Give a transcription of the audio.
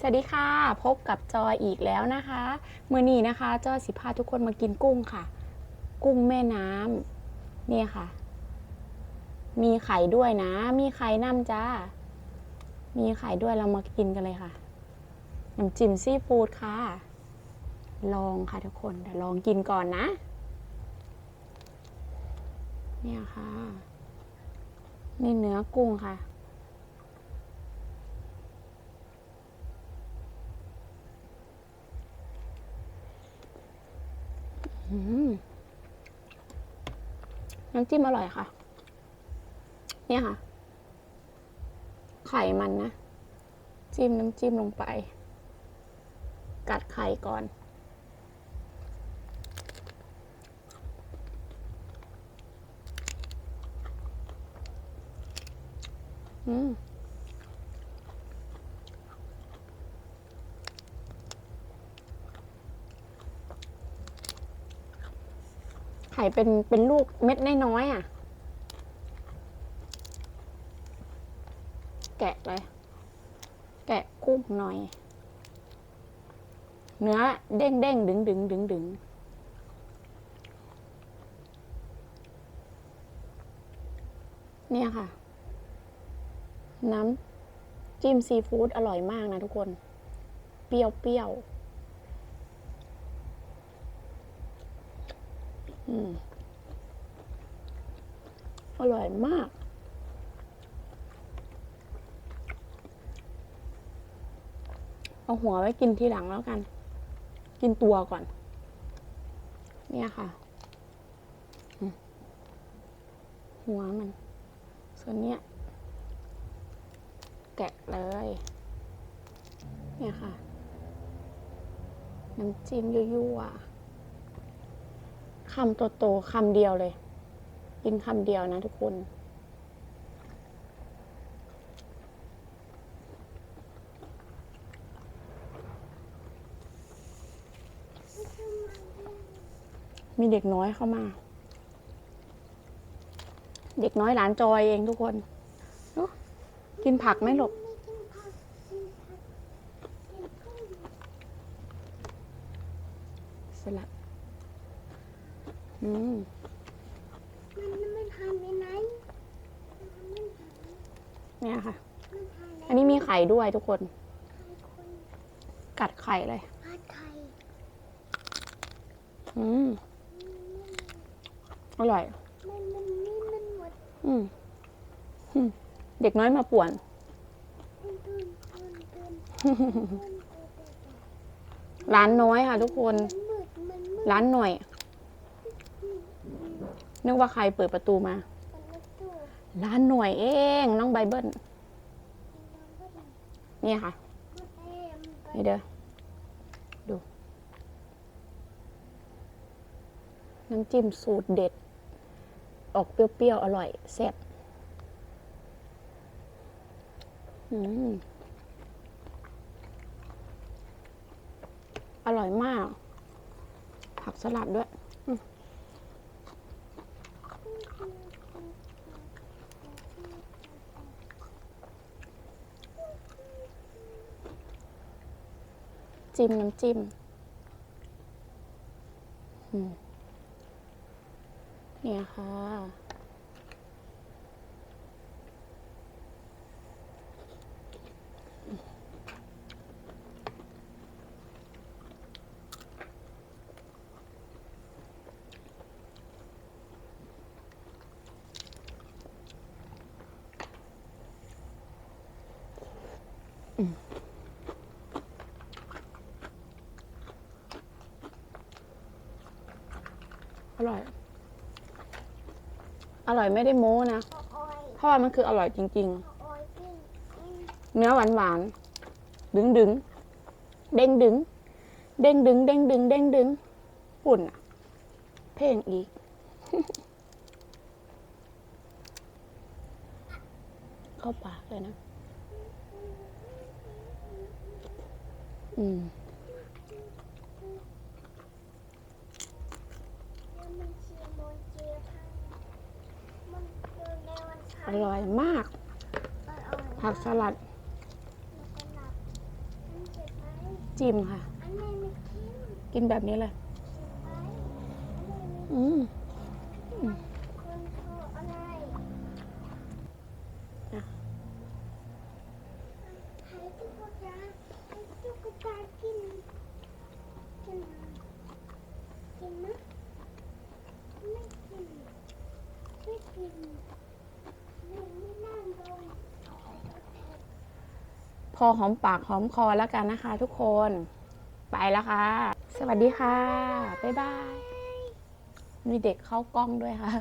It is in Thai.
สวัสดีค่ะ พบกับจอยอีกแล้วนะคะมื่อนี้นะคะจอยสิพาทุกคนมากินกุ้งค่ะ กุ้งแม่น้ำเนี่ยค่ะ มีไข่ด้วยนะ มีไข่น้ำจ้า มีไข่ด้วยเรามากินกันเลยค่ะน้ำจิ้มซีฟู้ดค่ะ ลองค่ะทุกคนเดี๋ยวลองกินก่อนนะ เนี่ยค่ะ นี่เนื้อกุ้งค่ะ น้ำจิ้มอร่อยค่ะ เนี่ยค่ะ ไข่มันนะ จิ้มน้ำจิ้มลงไป กัดไข่ก่อนอืม ไข่เป็นเป็นลูกเม็ดน้อยๆอะ แกะเลย แกะกุ้งหน่อย เนื้อเด้งเด้งดึงดึงดึงดึงเนี่ยค่ะ น้ำจิ้มซีฟู้ดอร่อยมากนะทุกคน เปรี้ยวเปรี้ยว อร่อยมาก เอาหัวไว้กินทีหลังแล้วกัน กินตัวก่อน เนี่ยค่ะ หัวมัน ส่วนเนี้ย แกะเลย เนี่ยค่ะ น้ำจิ้มยั่วๆ คำโตๆคำเดียวเลย กินคำเดียวนะทุกคน มีเด็กน้อยเข้ามา เด็กน้อยหลานจอยเองทุกคนกินผักไหมลูกสลัด อืมมันมันทำยังไงเนี่ยค่ะ มันทำอันนี้มีไข่ด้วยทุกคน คนกัดไข่เลยพัดไข่อืมอร่อย มันมันนี่มันหมดอืมอืมเด็กน้อยมาป่วนตุนตุนตุนตุนร้านน้อยค่ะทุกคน มันมืดมันมืดร้านหน่อย นึกว่าใครเปิดประตูมา ร้านหน่วยเอง น้องไบเบิลนี่ค่ะ นี่เด้อ ดู น้ำจิ้มสูตรเด็ด ออกเปรี้ยวๆ อร่อยแซ่บอืมอร่อยมาก ผักสลัดด้วย จิ้มน้ำจิ้มเนี่ยค่ะ อร่อย อร่อยไม่ได้โม้นะเพราะว่ามันคืออร่อยจริง ๆ เนื้อหวานหวานๆดึงดึงๆเด้งดึงเด้งดึงเด้งดึงเด้งดึงปุ่นอะเพลงอีก เข้าปากเลยนะ อืม แล้วมันเชียร์โมเชียร์พังมันเดินในวัน อร่อยมาก ผักสลัด จิ้มค่ะ กินแบบนี้เลยไปอันนี้ไม่อืมคนโทรอะให้ตุ๊กตาให้ตุ๊กตากินกินนะกินนะไม่กินไม่กินไม่ไม่นั่งลง พอหอมปากหอมคอแล้วกันนะคะ ทุกคน ไปแล้วค่ะ สวัสดีค่ะ บ๊ายบาย มีเด็กเข้ากล้องด้วยค่ะ